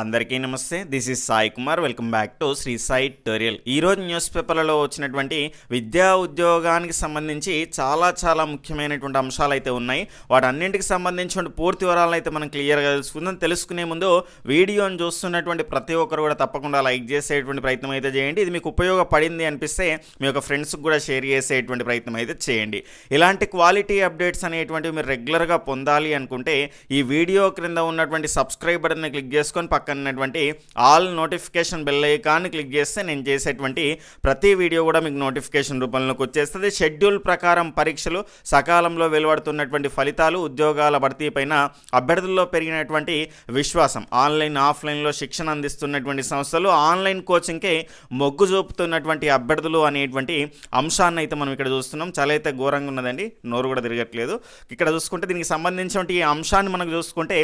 అందరికీ నమస్తే. This is Sai Kumar. Welcome back to Shri Sai tutorial ఈరోజు news పేపర్లలో వచ్చినటువంటి విద్యా ఉద్యోగానికి సంబంధించి చాలా చాలా ముఖ్యమైనటువంటి అంశాలు అయితే ఉన్నాయి. వాటన్నింటికి సంబంధించిన పూర్తి వివరాలను అయితే మనం క్లియర్గా తెలుసుకుందాం. తెలుసుకునే ముందు వీడియోని చూస్తున్నటువంటి ప్రతి ఒక్కరు కూడా తప్పకుండా లైక్ చేసేటువంటి ప్రయత్నం అయితే చేయండి. ఇది మీకు ఉపయోగపడింది అనిపిస్తే మీ యొక్క ఫ్రెండ్స్కి కూడా షేర్ చేసేటువంటి ప్రయత్నం అయితే చేయండి. ఇలాంటి క్వాలిటీ అప్డేట్స్ అనేటువంటివి మీరు రెగ్యులర్గా పొందాలి అనుకుంటే ఈ వీడియో క్రింద ఉన్నటువంటి సబ్స్క్రైబ్ బటన్ని క్లిక్ చేసుకొని పక్క ఉన్నటువంటి ఆల్ నోటిఫికేషన్ బెల్ ఐకాన్ని క్లిక్ చేస్తే నేను చేసేటువంటి ప్రతి వీడియో కూడా మీకు నోటిఫికేషన్ రూపంలోకి వచ్చేస్తుంది. షెడ్యూల్ ప్రకారం పరీక్షలు సకాలంలో వెలువడుతున్నటువంటి ఫలితాలు ఉద్యోగాల భర్తీ పైన అభ్యర్థుల్లో పెరిగినటువంటి విశ్వాసం ఆన్లైన్ ఆఫ్లైన్లో శిక్షణ అందిస్తున్నటువంటి సంస్థలు ఆన్లైన్ కోచింగ్కే మొగ్గు చూపుతున్నటువంటి అభ్యర్థులు అనేటువంటి అంశాన్ని అయితే మనం ఇక్కడ చూస్తున్నాం. చాలా అయితే ఘోరంగా ఉన్నదండి. నోరు కూడా తిరగట్లేదు. ఇక్కడ చూసుకుంటే దీనికి సంబంధించిన ఈ అంశాన్ని మనకు చూసుకుంటే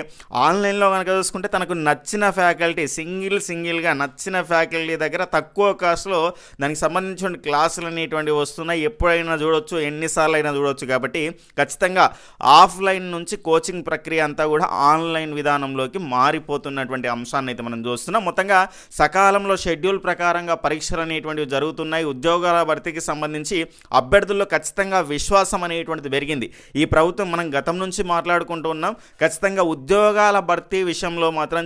ఆన్లైన్లో కనుక చూసుకుంటే తనకు నచ్చిన ఫ్యాకల్టీ సింగిల్ సింగిల్గా నచ్చిన ఫ్యాకల్టీ దగ్గర తక్కువ కాస్ట్లో దానికి సంబంధించిన క్లాసులు అనేటువంటివి వస్తున్నాయి. ఎప్పుడైనా చూడొచ్చు ఎన్నిసార్లు అయినా చూడొచ్చు. కాబట్టి ఖచ్చితంగా ఆఫ్లైన్ నుంచి కోచింగ్ ప్రక్రియ అంతా కూడా ఆన్లైన్ విధానంలోకి మారిపోతున్నటువంటి అంశాన్ని అయితే మనం చూస్తున్నాం. మొత్తంగా సకాలంలో షెడ్యూల్ ప్రకారంగా పరీక్షలు అనేటువంటివి జరుగుతున్నాయి. ఉద్యోగాల భర్తీకి సంబంధించి అభ్యర్థుల్లో ఖచ్చితంగా విశ్వాసం అనేటువంటిది పెరిగింది. ఈ ప్రభుత్వం మనం గతం నుంచి మాట్లాడుకుంటూ ఉన్నాం. ఖచ్చితంగా ఉద్యోగాల భర్తీ విషయంలో మాత్రం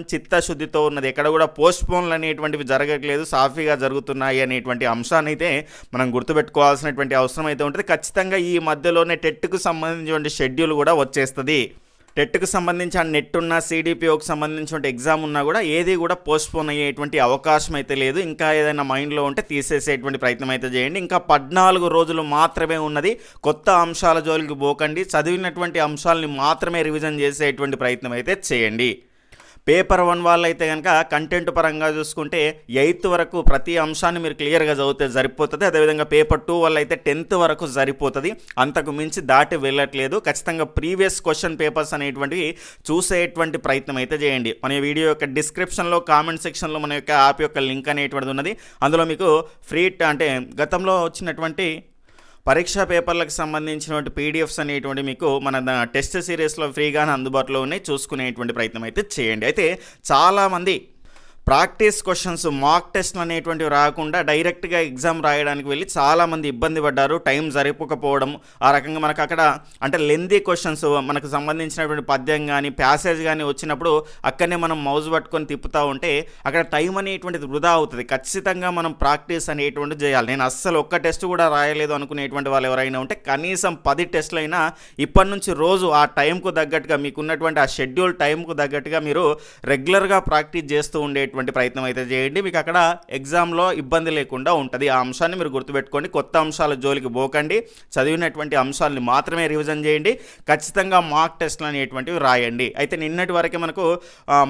శుద్ధితో ఉన్నది. ఎక్కడ కూడా పోస్ట్ పోన్లు అనేటువంటివి జరగట్లేదు. సాఫీగా జరుగుతున్నాయి అనేటువంటి అంశాన్ని అయితే మనం గుర్తుపెట్టుకోవాల్సినటువంటి అవసరం అయితే ఉంటుంది. ఖచ్చితంగా ఈ మధ్యలోనే టెట్కు సంబంధించినటువంటి షెడ్యూల్ కూడా వచ్చేస్తుంది. టెట్కు సంబంధించి ఆ నెట్ ఉన్న సిడిపిఓకి సంబంధించిన ఎగ్జామ్ ఉన్నా కూడా ఏది కూడా పోస్ట్పోన్ అయ్యేటువంటి అవకాశం అయితే లేదు. ఇంకా ఏదైనా మైండ్లో ఉంటే తీసేసేటువంటి ప్రయత్నం అయితే చేయండి. ఇంకా పద్నాలుగు రోజులు మాత్రమే ఉన్నది. కొత్త అంశాల జోలికి పోకండి. చదివినటువంటి అంశాలని మాత్రమే రివిజన్ చేసేటువంటి ప్రయత్నం అయితే చేయండి. పేపర్ వన్ వాళ్ళు అయితే కనుక కంటెంట్ పరంగా చూసుకుంటే ఎయిత్ వరకు ప్రతి అంశాన్ని మీరు క్లియర్గా చదివితే సరిపోతుంది. అదేవిధంగా పేపర్ టూ వాళ్ళు అయితే టెన్త్ వరకు సరిపోతుంది. అంతకు మించి దాటి వెళ్ళట్లేదు. ఖచ్చితంగా ప్రీవియస్ క్వశ్చన్ పేపర్స్ అనేటువంటివి చూసేటువంటి ప్రయత్నం అయితే చేయండి. మన వీడియో యొక్క డిస్క్రిప్షన్లో కామెంట్ సెక్షన్లో మన యొక్క యాప్ యొక్క లింక్ అనేటువంటిది ఉన్నది. అందులో మీకు ఫ్రీ అంటే గతంలో వచ్చినటువంటి పరీక్షా పేపర్లకు సంబంధించినటువంటి పీడిఎఫ్స్ అనేటువంటి మీకు మన టెస్ట్ సిరీస్లో ఫ్రీగానే అందుబాటులో ఉన్నాయి. చూసుకునేటువంటి ప్రయత్నం అయితే చేయండి. అయితే చాలామంది ప్రాక్టీస్ క్వశ్చన్స్ మాక్ టెస్ట్లు అనేటువంటివి రాకుండా డైరెక్ట్గా ఎగ్జామ్ రాయడానికి వెళ్ళి చాలామంది ఇబ్బంది పడ్డారు టైం జరిపోకపోవడం ఆ రకంగా మనకు అక్కడ అంటే లెందీ క్వశ్చన్స్ మనకు సంబంధించినటువంటి పద్యం కానీ ప్యాసేజ్ కానీ వచ్చినప్పుడు అక్కడనే మనం మౌజ్ పట్టుకొని తిప్పుతూ ఉంటే అక్కడ టైం అనేటువంటిది వృధా అవుతుంది. ఖచ్చితంగా మనం ప్రాక్టీస్ అనేటువంటిది చేయాలి. నేను అస్సలు ఒక్క టెస్ట్ కూడా రాయలేదు అనుకునేటువంటి వాళ్ళు ఎవరైనా ఉంటే కనీసం పది టెస్టులు అయినా ఇప్పటి నుంచి రోజు ఆ టైంకు తగ్గట్టుగా మీకున్నటువంటి ఆ షెడ్యూల్ టైంకు తగ్గట్టుగా మీరు రెగ్యులర్గా ప్రాక్టీస్ చేస్తూ ఉండేటువంటి ప్రయత్నం అయితే చేయండి. మీకు అక్కడ ఎగ్జామ్లో ఇబ్బంది లేకుండా ఉంటుంది. ఆ అంశాన్ని మీరు గుర్తుపెట్టుకోండి. కొత్త అంశాల జోలికి పోకండి. చదివినటువంటి అంశాలని మాత్రమే రివిజన్ చేయండి. ఖచ్చితంగా మార్క్ టెస్ట్లు అనేటువంటివి రాయండి. అయితే నిన్నటి వరకే మనకు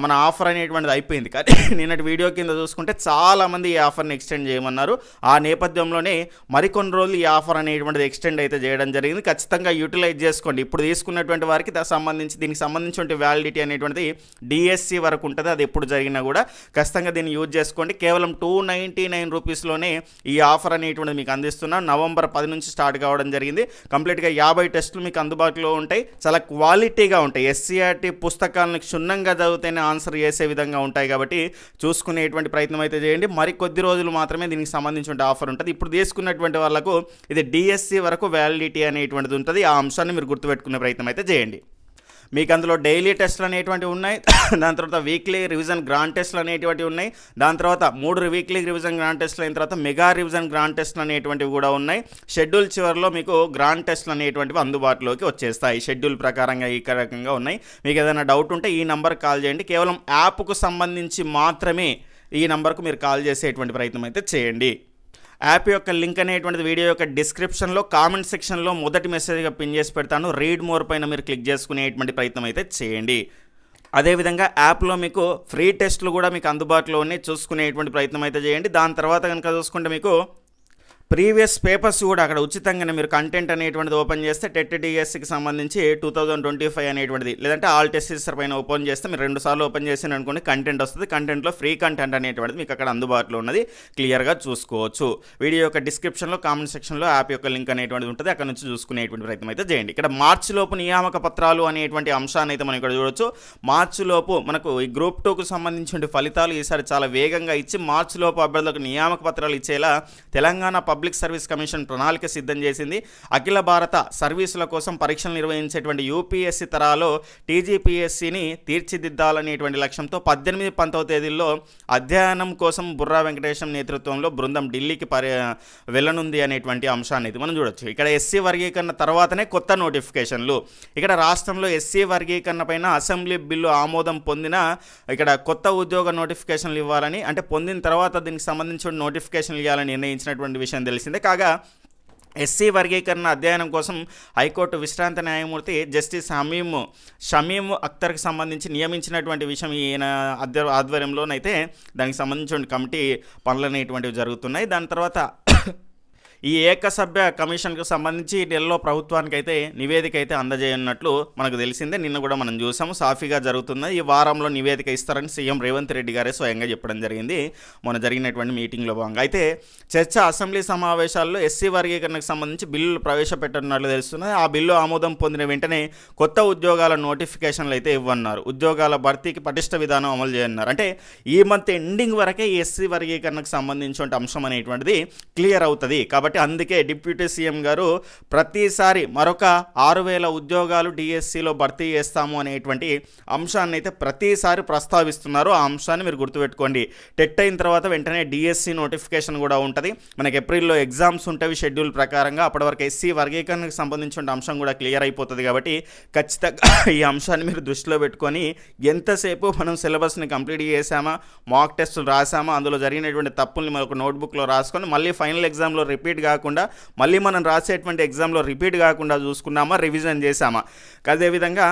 మన ఆఫర్ అనేటువంటిది అయిపోయింది. కానీ నిన్నటి వీడియో కింద చూసుకుంటే చాలామంది ఈ ఆఫర్ని ఎక్స్టెండ్ చేయమన్నారు. ఆ నేపథ్యంలోనే మరికొన్ని రోజులు ఈ ఆఫర్ అనేటువంటిది ఎక్స్టెండ్ అయితే చేయడం జరిగింది. ఖచ్చితంగా యూటిలైజ్ చేసుకోండి. ఇప్పుడు తీసుకున్నటువంటి వారికి దానికి సంబంధించి దీనికి సంబంధించిన వ్యాలిడిటీ అనేటువంటిది డిఎస్సి వరకు ఉంటుంది. అది ఎప్పుడు జరిగినా కూడా ఖచ్చితంగా దీన్ని యూజ్ చేసుకోండి. కేవలం టూ నైంటీ నైన్ రూపీస్లోనే ఈ ఆఫర్ అనేటువంటిది మీకు అందిస్తున్నాం. నవంబర్ పది నుంచి స్టార్ట్ కావడం జరిగింది. కంప్లీట్గా యాభై టెస్టులు మీకు అందుబాటులో ఉంటాయి. చాలా క్వాలిటీగా ఉంటాయి. ఎస్సీఆర్టీ పుస్తకాలను క్షుణ్ణంగా చదివితేనే ఆన్సర్ చేసే విధంగా ఉంటాయి కాబట్టి చూసుకునేటువంటి ప్రయత్నం అయితే చేయండి. మరి కొద్ది రోజులు మాత్రమే దీనికి సంబంధించిన ఆఫర్ ఉంటుంది. ఇప్పుడు తీసుకున్నటువంటి వాళ్ళకు ఇది డిఎస్సి వరకు వ్యాలిడిటీ అనేటువంటిది ఉంటుంది. ఆ అంశాన్ని మీరు గుర్తుపెట్టుకునే ప్రయత్నం అయితే చేయండి. మీకు అందులో డైలీ టెస్ట్లు అనేటువంటివి ఉన్నాయి. దాని తర్వాత వీక్లీ రివిజన్ గ్రాండ్ టెస్ట్లు అనేటువంటివి ఉన్నాయి. దాని తర్వాత మూడు వీక్లీ రివిజన్ గ్రాండ్ టెస్ట్లు అయిన తర్వాత మెగా రివిజన్ గ్రాండ్ టెస్ట్లు అనేటువంటివి కూడా ఉన్నాయి. షెడ్యూల్ చివరిలో మీకు గ్రాండ్ టెస్ట్లు అనేటువంటివి అందుబాటులోకి వచ్చేస్తాయి. షెడ్యూల్ ప్రకారంగా ఈ రకంగా ఉన్నాయి. మీకు ఏదైనా డౌట్ ఉంటే ఈ నెంబర్కి కాల్ చేయండి. కేవలం యాప్కు సంబంధించి మాత్రమే ఈ నెంబర్కు మీరు కాల్ చేసేటువంటి ప్రయత్నం అయితే చేయండి. యాప్ యొక్క లింక్ అనేటువంటిది వీడియో యొక్క డిస్క్రిప్షన్లో కామెంట్ సెక్షన్లో మొదటి మెసేజ్గా పిన్ చేసి పెడతాను. రీడ్ మోర్ పైన మీరు క్లిక్ చేసుకునేటువంటి ప్రయత్నం అయితే చేయండి. అదేవిధంగా యాప్లో మీకు ఫ్రీ టెస్ట్లు కూడా మీకు అందుబాటులో ఉన్నాయి. చూసుకునేటువంటి ప్రయత్నం అయితే చేయండి. దాని తర్వాత కనుక చూసుకుంటే మీకు ప్రీవియస్ పేపర్స్ కూడా అక్కడ ఉచితంగానే మీరు కంటెంట్ అనేటువంటిది ఓపెన్ చేస్తే టెట్ డిఎస్సికి సంబంధించి టూ థౌజండ్ ట్వంటీ ఫైవ్ అనేటువంటిది. లేదంటే ఆల్ టెస్ట్ పైన ఓపెన్ చేస్తే మీరు రెండు సార్లు ఓపెన్ చేసిన అనుకోండి కంటెంట్ వస్తుంది. కంటెంట్లో ఫ్రీ కంటెంట్ అనేటువంటిది మీకు అక్కడ అందుబాటులో ఉన్నది. క్లియర్గా చూసుకోవచ్చు. వీడియో యొక్క డిస్క్రిప్షన్లో కామెంట్ సెక్షన్లో యాప్ యొక్క లింక్ అనేటువంటిది ఉంటుంది. అక్కడ నుంచి చూసుకునేటువంటి ప్రయత్నం అయితే చేయండి. ఇక్కడ మార్చిలోపు నియామక పత్రాలు అనేటువంటి అంశాన్ని అయితే మనం ఇక్కడ చూడొచ్చు. మార్చిలోపు మనకు ఈ గ్రూప్ టూకు సంబంధించిన ఫలితాలు ఈసారి చాలా వేగంగా ఇచ్చి మార్చిలోపు అభ్యర్థులకు నియామక పత్రాలు ఇచ్చేలా తెలంగాణ పబ్లిక్ సర్వీస్ కమిషన్ ప్రణాళిక సిద్ధం చేసింది. అఖిల భారత సర్వీసుల కోసం పరీక్షలు నిర్వహించేటువంటి యూపీఎస్సీ తరాలో టీజీపీఎస్సీని తీర్చిదిద్దాలనేటువంటి లక్ష్యంతో పద్దెనిమిది పంతొమ్మిది తేదీల్లో అధ్యయనం కోసం బుర్రా వెంకటేశం నేతృత్వంలో బృందం ఢిల్లీకి పరి వెళ్ళనుంది అనేటువంటి అంశాన్ని ఇది మనం చూడొచ్చు. ఇక్కడ ఎస్సీ వర్గీకరణ తర్వాతనే కొత్త నోటిఫికేషన్లు. ఇక్కడ రాష్ట్రంలో ఎస్సీ వర్గీకరణ పైన అసెంబ్లీ బిల్లు ఆమోదం పొందిన ఇక్కడ కొత్త ఉద్యోగ నోటిఫికేషన్లు ఇవ్వాలని అంటే పొందిన తర్వాత దీనికి సంబంధించిన నోటిఫికేషన్లు ఇవ్వాలని నిర్ణయించినటువంటి విషయం తెలిసిందే. కాగా ఎస్సీ వర్గీకరణ అధ్యయనం కోసం హైకోర్టు విశ్రాంత న్యాయమూర్తి జస్టిస్ షమీము షమీము అఖ్తర్కి సంబంధించి నియమించినటువంటి విషయం ఈయన ఆధ్వర్యంలోనైతే దానికి సంబంధించిన కమిటీ పనులు అనేటువంటివి జరుగుతున్నాయి. దాని తర్వాత ఈ ఏకసభ్య కమిషన్కు సంబంధించి ఈ నెలలో ప్రభుత్వానికి అయితే నివేదిక అయితే అందజేయనున్నట్లు మనకు తెలిసిందే. నిన్న కూడా మనం చూసాము. సాఫీగా జరుగుతుంది ఈ వారంలో నివేదిక ఇస్తారని సీఎం రేవంత్ రెడ్డి గారే స్వయంగా చెప్పడం జరిగింది. మొన్న జరిగినటువంటి మీటింగ్లో భాగంగా. అయితే చర్చ అసెంబ్లీ సమావేశాల్లో ఎస్సీ వర్గీకరణకు సంబంధించి బిల్లులు ప్రవేశపెట్టనున్నట్లు తెలుస్తున్నది. ఆ బిల్లు ఆమోదం పొందిన వెంటనే కొత్త ఉద్యోగాల నోటిఫికేషన్లు అయితే ఇవ్వన్నారు ఉద్యోగాల భర్తీకి పటిష్ట విధానం అమలు చేయనున్నారు. అంటే ఈ మంత్ ఎండింగ్ వరకే ఈ ఎస్సీ వర్గీకరణకు సంబంధించిన అంశం అనేటువంటిది క్లియర్ అవుతుంది. కాబట్టి అందుకే డిప్యూటీ సీఎం గారు ప్రతిసారి మరొక ఆరు వేల ఉద్యోగాలు డిఎస్సిలో భర్తీ చేస్తాము అనేటువంటి అంశాన్ని అయితే ప్రతిసారి ప్రస్తావిస్తున్నారు. ఆ అంశాన్ని మీరు గుర్తుపెట్టుకోండి. టెట్ అయిన తర్వాత వెంటనే డిఎస్సి నోటిఫికేషన్ కూడా ఉంటుంది. మనకి ఏప్రిల్లో ఎగ్జామ్స్ ఉంటాయి షెడ్యూల్ ప్రకారంగా. అప్పటి వరకు ఎస్సీ వర్గీకరణకు సంబంధించిన అంశం కూడా క్లియర్ అయిపోతుంది కాబట్టి ఖచ్చితంగా ఈ అంశాన్ని మీరు దృష్టిలో పెట్టుకొని ఎంతసేపు మనం సిలబస్ని కంప్లీట్ చేసామా మాక్ టెస్టులు రాసామా అందులో జరిగినటువంటి తప్పుల్ని మనకు నోట్బుక్లో రాసుకొని మళ్ళీ ఫైనల్ ఎగ్జామ్లో రిపీట్ కాకుండా మళ్ళీ మనం రాసేటువంటి ఎగ్జామ్లో రిపీట్ కాకుండా చూసుకున్నామా రివిజన్ చేసామా అదేవిధంగా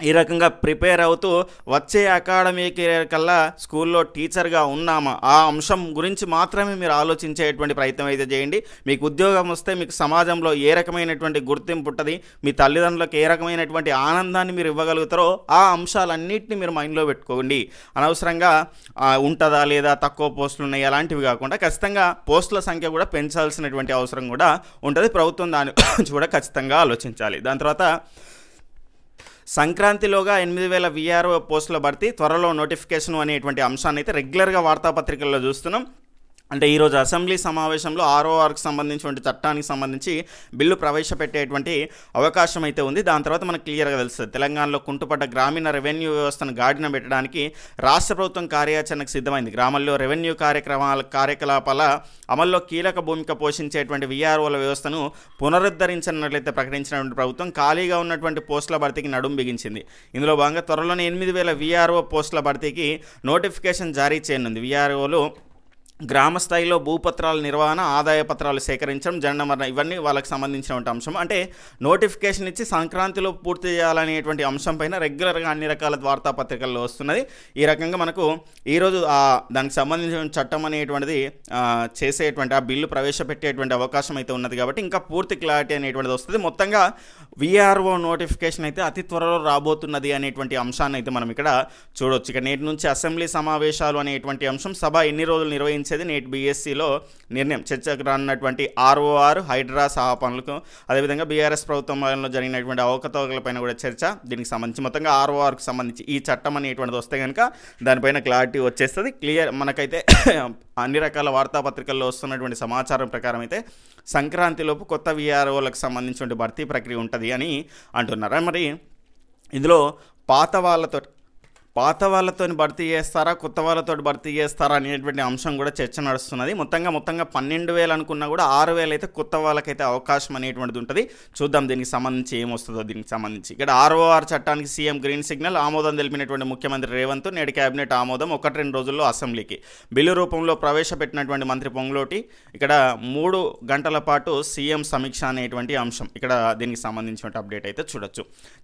ఈ రకంగా ప్రిపేర్ అవుతూ వచ్చే అకాడమీకి కల్లా స్కూల్లో టీచర్గా ఉన్నామా? ఆ అంశం గురించి మాత్రమే మీరు ఆలోచించేటువంటి ప్రయత్నం అయితే చేయండి. మీకు ఉద్యోగం వస్తే మీకు సమాజంలో ఏ రకమైనటువంటి గుర్తింపు ఉంటుంది? మీ తల్లిదండ్రులకు ఏ రకమైనటువంటి ఆనందాన్ని మీరు ఇవ్వగలుగుతారో ఆ అంశాలన్నింటినీ మీరు మైండ్లో పెట్టుకోండి. అనవసరంగా ఉంటుందా లేదా తక్కువ పోస్టులు ఉన్నాయి అలాంటివి కాకుండా ఖచ్చితంగా పోస్టుల సంఖ్య కూడా పెంచాల్సినటువంటి అవసరం కూడా ఉంటుంది. ప్రభుత్వం దాని గురించి కూడా ఖచ్చితంగా ఆలోచించాలి. దాని తర్వాత సంక్రాంతిలోగా ఎనిమిది వేల విఆర్ఓ పోస్టుల భర్తీ త్వరలో నోటిఫికేషన్ అనేటువంటి అంశాన్ని అయితే రెగ్యులర్గా వార్తాపత్రికల్లో చూస్తున్నాం. అంటే ఈరోజు అసెంబ్లీ సమావేశంలో ఆర్ఓఆర్కి సంబంధించినటువంటి చట్టానికి సంబంధించి బిల్లు ప్రవేశపెట్టేటువంటి అవకాశం అయితే ఉంది. దాని తర్వాత మనకు క్లియర్గా తెలుస్తుంది. తెలంగాణలో కుంటుపడ్డ గ్రామీణ రెవెన్యూ వ్యవస్థను గాడిన పెట్టడానికి రాష్ట్ర ప్రభుత్వం కార్యాచరణకు సిద్ధమైంది. గ్రామాల్లో రెవెన్యూ కార్యక్రమాల కార్యకలాపాల అమల్లో కీలక భూమిక పోషించేటువంటి విఆర్ఓల వ్యవస్థను పునరుద్ధరించినట్లయితే ప్రకటించినటువంటి ప్రభుత్వం ఖాళీగా ఉన్నటువంటి పోస్టుల భర్తీకి నడుం బిగించింది. ఇందులో భాగంగా త్వరలోనే ఎనిమిది వేల విఆర్ఓ పోస్టుల భర్తీకి నోటిఫికేషన్ జారీ చేయనుంది. విఆర్ఓలు గ్రామ స్థాయిలో భూపత్రాల నిర్వహణ ఆదాయ పత్రాలు సేకరించడం జనన మరణ ఇవన్నీ వాళ్ళకి సంబంధించినటువంటి అంశం. అంటే నోటిఫికేషన్ ఇచ్చి సంక్రాంతిలో పూర్తి చేయాలనేటువంటి అంశం పైన రెగ్యులర్గా అన్ని రకాల వార్తాపత్రికల్లో వస్తున్నది. ఈ రకంగా మనకు ఈరోజు దానికి సంబంధించిన చట్టం అనేటువంటిది చేసేటువంటి ఆ బిల్లు ప్రవేశపెట్టేటువంటి అవకాశం అయితే ఉన్నది కాబట్టి ఇంకా పూర్తి క్లారిటీ అనేటువంటిది వస్తుంది. మొత్తంగా విఆర్ఓ నోటిఫికేషన్ అయితే అతి త్వరలో రాబోతున్నది అనేటువంటి అంశాన్ని అయితే మనం ఇక్కడ చూడొచ్చు. ఇక నేటి నుంచి అసెంబ్లీ సమావేశాలు అనేటువంటి అంశం సభ ఎన్ని రోజులు నిర్ణయించేది నేటి బీఎస్సీలో నిర్ణయం. చర్చకు రానున్నటువంటి ఆర్ఓఆర్ హైడ్రా సహా పనులకు అదేవిధంగా బీఆర్ఎస్ ప్రభుత్వం వలన జరిగినటువంటి అవకతవకలపైన కూడా చర్చ. దీనికి సంబంధించి మొత్తంగా ఆర్ఓఆర్కు సంబంధించి ఈ చట్టం అనేటువంటిది వస్తే కనుక దానిపైన క్లారిటీ వచ్చేస్తుంది. క్లియర్ మనకైతే అన్ని రకాల వార్తాపత్రికల్లో వస్తున్నటువంటి సమాచారం ప్రకారం అయితే సంక్రాంతిలోపు కొత్త విఆర్ఓలకు సంబంధించిన భర్తీ ప్రక్రియ ఉంటుంది అని అంటున్నారు. మరి ఇందులో పాత వాళ్ళతో పాత వాళ్ళతో భర్తీ చేస్తారా కొత్త వాళ్ళతో భర్తీ చేస్తారా అనేటువంటి అంశం కూడా చర్చ నడుస్తున్నది. మొత్తంగా మొత్తంగా పన్నెండు వేలు అనుకున్నా కూడా ఆరు వేలు అయితే కొత్త వాళ్ళకైతే అవకాశం అనేటువంటిది ఉంటుంది. చూద్దాం దీనికి సంబంధించి ఏమొస్తుందో దీనికి సంబంధించి. ఇక్కడ ఆర్ఓఆర్ చట్టానికి సీఎం గ్రీన్ సిగ్నల్ ఆమోదం తెలిపినటువంటి ముఖ్యమంత్రి రేవంత్ నేడు కేబినెట్ ఆమోదం ఒకటి రెండు రోజుల్లో అసెంబ్లీకి. బిల్లు రూపంలో ప్రవేశపెట్టినటువంటి మంత్రి పొంగులోటి ఇక్కడ మూడు గంటల పాటు సీఎం సమీక్ష అనేటువంటి అంశం ఇక్కడ దీనికి సంబంధించిన అప్డేట్ అయితే చూడొచ్చు.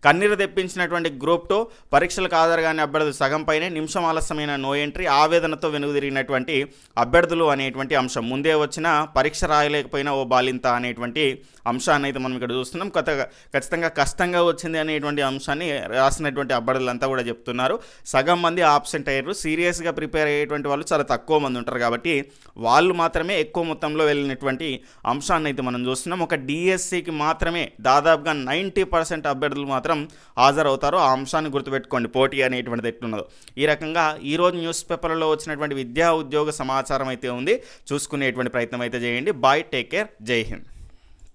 కన్నీరు తెప్పించినటువంటి గ్రూప్ టూ పరీక్షలకు ఆధారగానే అభ్యర్థి అభ్యర్థులు సగం పైనే నిమిషం ఆలస్యమైన నో ఎంట్రీ ఆవేదనతో వెనుదిరిగినటువంటి అభ్యర్థులు అనేటువంటి అంశం. ముందే వచ్చిన పరీక్ష రాయలేకపోయినా ఓ బాలింత అనేటువంటి అంశాన్ని అయితే మనం ఇక్కడ చూస్తున్నాం. కొత్తగా ఖచ్చితంగా కష్టంగా వచ్చింది అనేటువంటి అంశాన్ని రాసినటువంటి అభ్యర్థులంతా కూడా చెప్తున్నారు. సగం మంది ఆబ్సెంట్ అయ్యారు. సీరియస్గా ప్రిపేర్ అయ్యేటువంటి వాళ్ళు చాలా తక్కువ మంది ఉంటారు కాబట్టి వాళ్ళు మాత్రమే ఎక్కువ మొత్తంలో వెళ్ళినటువంటి అంశాన్ని అయితే మనం చూస్తున్నాం. ఒక డిఎస్సికి మాత్రమే దాదాపుగా నైంటీ పర్సెంట్ అభ్యర్థులు మాత్రం హాజరవుతారు. ఆ అంశాన్ని గుర్తుపెట్టుకోండి. పోటీ అనేటువంటిది ఎట్లున్నదో ఈ రకంగా ఈరోజు న్యూస్ పేపర్లలో వచ్చినటువంటి విద్యా ఉద్యోగ సమాచారం అయితే ఉంది. చూసుకునేటువంటి ప్రయత్నం అయితే చేయండి. Bye take care. Jai Hind.